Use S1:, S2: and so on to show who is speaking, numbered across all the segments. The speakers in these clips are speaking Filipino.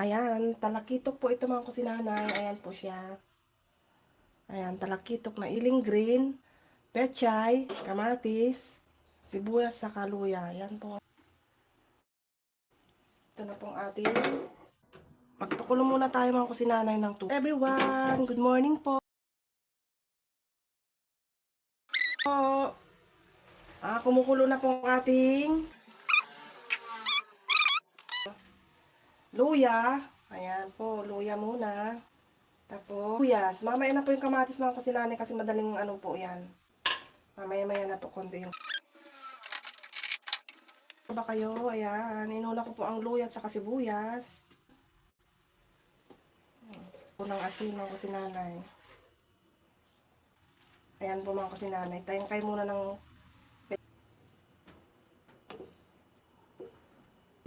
S1: Ayan, talakitok po ito mga kusinanay. Ayan po siya. Ayan, talakitok na iling green, pechay, kamatis, sibuyas sa kaluya. Ayan po. Ito na pong ating Magpakulo muna tayo mga kusinanay ng tubig. Everyone, good morning po. Ah, kumukulo na po ang ating luya. Ayan po, luya muna. Tapos, luyas. Mamaya na po yung kamatis mga kusinanay kasi madaling ano po yan. Mamaya-maya na po konti yung Ano ba kayo? Ayan, inuna ko po ang luya at saka sibuyas. Unang asin mga kusinanay. Ayan po mga kusinanay. Tayong kayo muna ng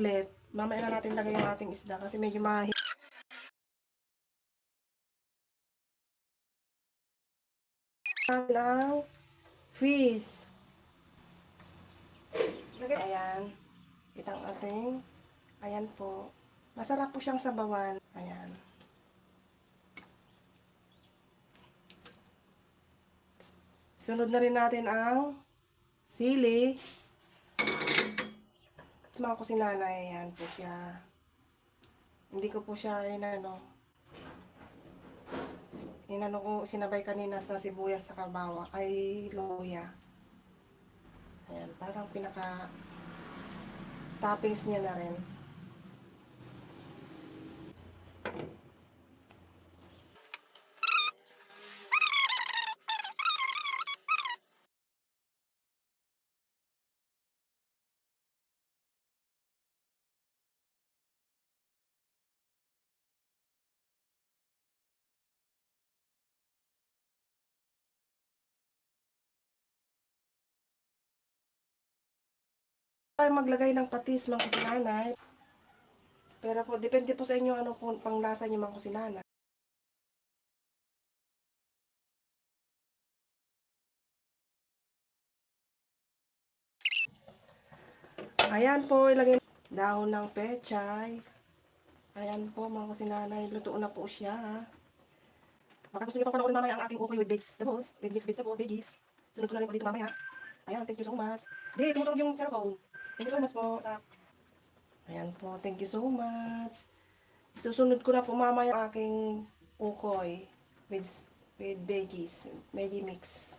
S1: Let. Mamaya na natin lagay yung ating isda kasi medyo mahi. ng fish. Ayan. Itang ating. Ayan po. Masarap po siyang sabawan. Ayan. Sunod na rin natin ang sili. Sa mga kusinanay, ayan po siya. Hindi ko po siya inano. Inano ko, sinabay kanina sa sibuyas sa kabawa, ay luya. Ayan, parang pinaka toppings niya na rin. Tayo maglagay ng patis mga kusinanay. Pero po, depende po sa inyo ano po panglasa niyo mga kusinanay. Ayan po, ilagay dahon ng pechay. Ayan po mga kusinanay, luto na po siya. Baka gusto niyo pa panoorin mamaya ang aking ukoy with vegetables, with mixed vegetable, veggies. Sunod ko na rin po dito mamaya. Ayan, thank you so much. Di, tumutulog yung cellphone. Thank you so much po. Sa... Ayan po, thank you so much. Susunod ko na po mamaya ang aking ukoy with, with veggies, veggie mix.